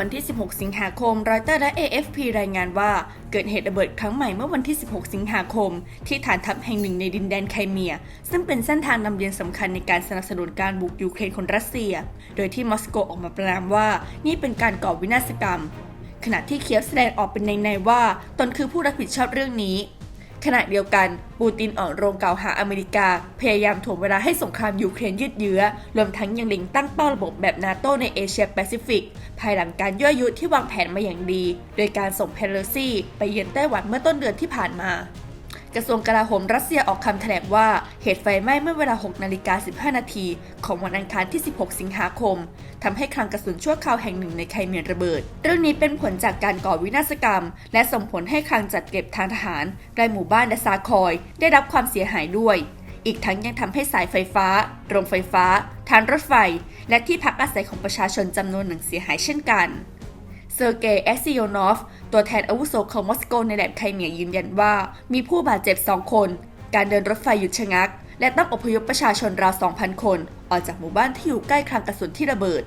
วันที่ 16 สิงหาคมรอยเตอร์และ AFP รายงานว่า เกิดเหตุระเบิดครั้งใหม่เมื่อวันที่ 16 สิงหาคม ที่ฐานทัพแห่งหนึ่งในดินแดนไครเมีย ซึ่งเป็นเส้นทางนำเลียงสำคัญในการสนับสนุนการบุกยูเครนของรัสเซีย โดยที่มอสโกออกมาประนามว่านี่เป็นการก่อวินาศกรรม ขณะที่เคียฟแสดงออกเป็นในในๆว่า ตนคือผู้รับผิดชอบเรื่องนี้ ขณะเดียวกันปูตินออกโรงกล่าวหาอเมริกา พยายามถ่วงเวลาให้สงครามยูเครนยืดเยื้อ รวมทั้งยังเล็งตั้งเป้าระบบแบบนาโตในเอเชียแปซิฟิก ภายหลังการย่อยุที่วางแผนมาอย่างดี โดยการส่งเพโลซี่ไปเยือนไต้หวันเมื่อต้นเดือนที่ผ่านมา กระทรวงกลาโหมรัสเซียออกคำแถลงว่าเหตุไฟไหม้เมื่อเวลา 6 นาฬิกา 15 นาที ของวันอังคารที่ 16 สิงหาคมทำให้คลังกระสุนชั่วคราวแห่งหนึ่งในไคเมียนระเบิด เรื่องนี้เป็นผลจากการก่อวินาศกรรม และส่งผลให้คลังจัดเก็บทางทหารใกล้หมู่บ้านดาซาคอย ได้รับความเสียหายด้วย อีกทั้งยังทำให้สายไฟฟ้า โรงไฟฟ้า ทางรถไฟ และที่พักอาศัยของประชาชนจำนวนหนึ่งเสียหายเช่นกัน เซอร์เกย์แอซิโยนอฟ ตัวแทนอาวุโสของมอสโกในแดนไครเมียยืนยันว่า มีผู้บาดเจ็บ 2 คน การเดินรถไฟหยุดชะงัก และต้องอพยพประชาชนราว 2,000 คน ออกจากหมู่บ้านที่อยู่ใกล้คลังกระสุนที่ระเบิด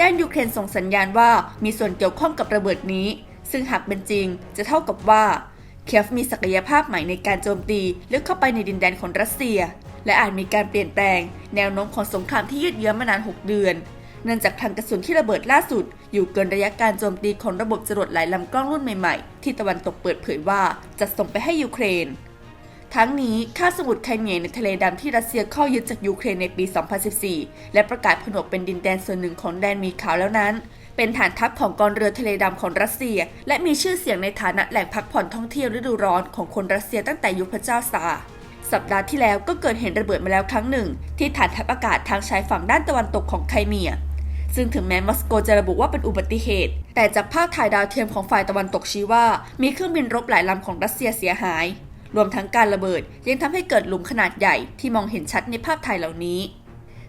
ด้านยูเครนส่งสัญญาณว่ามีส่วนเกี่ยวข้องกับระเบิดนี้ ซึ่งหากเป็นจริง จะเท่ากับว่าเคียฟมีศักยภาพใหม่ในการโจมตีลึกเข้าไปในดินแดนของรัสเซีย และอาจมีการเปลี่ยนแปลง แนวโน้มของสงครามที่ยืดเยื้อมานาน 6 เดือน เนื่องจากคลังกระสุนที่ระเบิดล่าสุด อยู่เกินระยะการโจมตีของระบบจรวดหลายลำกล้องรุ่นใหม่ๆ ที่ตะวันตกเปิดเผยว่าจะส่งไปให้ยูเครน ทั้งนี้ค่าสมุทรไครเมียในทะเลดำที่รัสเซียเข้ายึดจากยูเครนในปี 2014 และประกาศผนวกเป็นดินแดนส่วนหนึ่งของแดนมีขาวแล้วนั้นเป็นฐานทัพของกองเรือทะเลดำของรัสเซีย และมีชื่อเสียงในฐานะแหล่งพักผ่อนท่องเที่ยวฤดูร้อนของคนรัสเซียตั้งแต่ยุคพระเจ้าซาสัปดาห์ที่แล้วก็เกิดเหตุระเบิดมาแล้วครั้งหนึ่ง ที่ฐานทัพอากาศทางชายฝั่งด้านตะวันตกของไครเมีย ซึ่งถึงแม้มอสโกจะระบุว่าเป็นอุบัติเหตุ แต่จากภาพถ่ายดาวเทียมของฝ่ายตะวันตกชี้ว่า มีเครื่องบินรบหลายลำของรัสเซียเสียหาย รวมทั้งการระเบิดยังทำให้เกิดหลุมขนาดใหญ่ที่มองเห็นชัดในภาพถ่ายเหล่านี้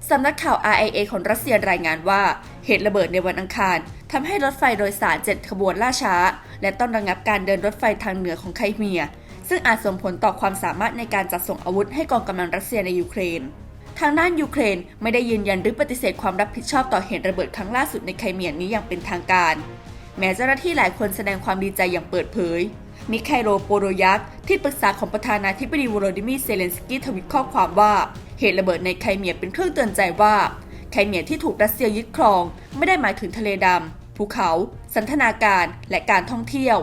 สำนักข่าว RIA ของรัสเซียรายงานว่า เหตุระเบิดในวันอังคารทำให้รถไฟโดยสารเจ็ดขบวนล่าช้า และต้องระงับการเดินรถไฟทางเหนือของไคเมีย ซึ่งอาจส่งผลต่อความสามารถในการจัดส่งอาวุธให้กองกำลังรัสเซียในยูเครน ทางด้านยูเครนไม่ได้ยืนยันหรือปฏิเสธความรับผิดชอบต่อเหตุระเบิดครั้งล่าสุดในไครเมียนี้อย่างเป็นทางการ แม้เจ้าหน้าที่หลายคนแสดงความดีใจอย่างเปิดเผย มิคาโลโปโรยักที่ปรึกษาของประธานาธิบดีวโรดิมีร์เซเลนสกี้ทวิตข้อความว่า เหตุระเบิดในไครเมียเป็นเครื่องเตือนใจว่าไครเมียที่ถูกรัสเซียยึดครอง ไม่ได้หมายถึงทะเลดำภูเขา สันทนาการและการท่องเที่ยว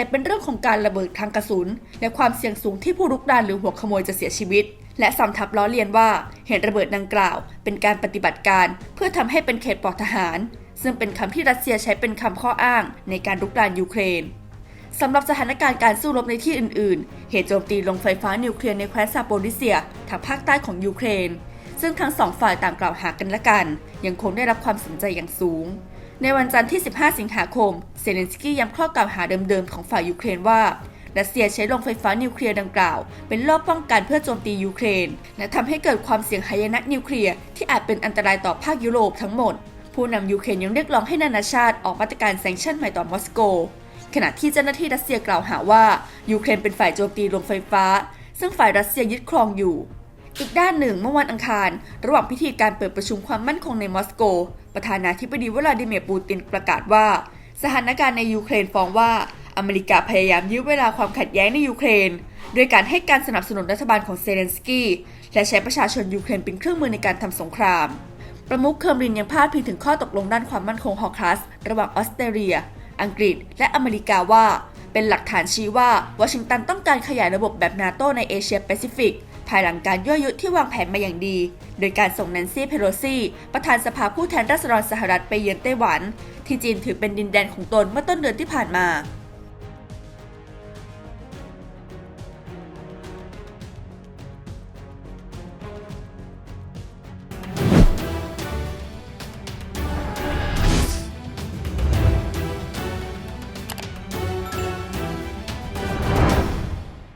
แต่เป็นเรื่องของการระเบิดทางกระสุน และความเสี่ยงสูงที่ผู้รุกรานหรือหัวขโมยจะเสียชีวิต และสำทับล้อเลียนว่าเหตุระเบิดดังกล่าว เป็นการปฏิบัติการ เพื่อทำให้เป็นเขตปลอดทหาร ซึ่งเป็นคำที่รัสเซียใช้เป็นคำข้ออ้างในการรุกรานยูเครนสำหรับสถานการณ์การสู้รบในที่อื่น ๆ เหตุโจมตีลงไฟฟ้านิวเคลียร์ในแคว้นซาโปริเซียทางภาคใต้ของยูเครน ซึ่งทั้งสองฝ่ายต่างกล่าวหากันและกัน ยังคงได้รับความสนใจอย่างสูง ในวันจันทร์ที่ 15 สิงหาคม เซเลนสกี้ย้ำข้อกล่าวหาเดิมๆ ของฝ่ายยูเครนว่ารัสเซียใช้โรงไฟฟ้านิวเคลียร์ดังกล่าว เป็นรอบป้องกันเพื่อโจมตียูเครน และทำให้เกิดความเสี่ยงหายนะนิวเคลียร์ที่อาจเป็นอันตรายต่อภาคยุโรปทั้งหมด ผู้นำยูเครนยังเรียกร้องให้นานาชาติออกมาตรการแซงชั่นใหม่ต่อมอสโก ขณะที่เจ้าหน้าที่รัสเซียกล่าวหาว่ายูเครนเป็นฝ่ายโจมตีโรงไฟฟ้า ซึ่งฝ่ายรัสเซียยึดครองอยู่อีกด้านหนึ่งเมื่อวันอังคาร ระหว่างพิธีการเปิดประชุมความมั่นคงในมอสโก ประธานาธิบดีวลาดิเมียร์ปูตินประกาศว่า สถานการณ์ในยูเครนฟ้องว่าอเมริกาพยายามยื้อเวลาความขัดแย้งในยูเครนด้วยการให้การสนับสนุนรัฐบาลของเซเลนสกี้และใช้ประชาชนยูเครนเป็นเครื่องมือในการทำสงคราม ประมุขเคอร์มลินยังพาดพิงถึงข้อตกลงด้านความมั่นคงฮอคลัสระหว่างออสเตรเลีย อังกฤษ และอเมริกาว่า เป็นหลักฐานชี้ว่าวอชิงตันต้องการขยายระบบแบบนาโตในเอเชียแปซิฟิก ภายหลังการยั่วยุที่วางแผนมาอย่างดี โดยการส่งแนนซี่เพโลซีประธานสภาผู้แทนราษฎรสหรัฐไปเยือนไต้หวัน ที่จีนถือเป็นดินแดนของตนเมื่อต้นเดือนที่ผ่านมา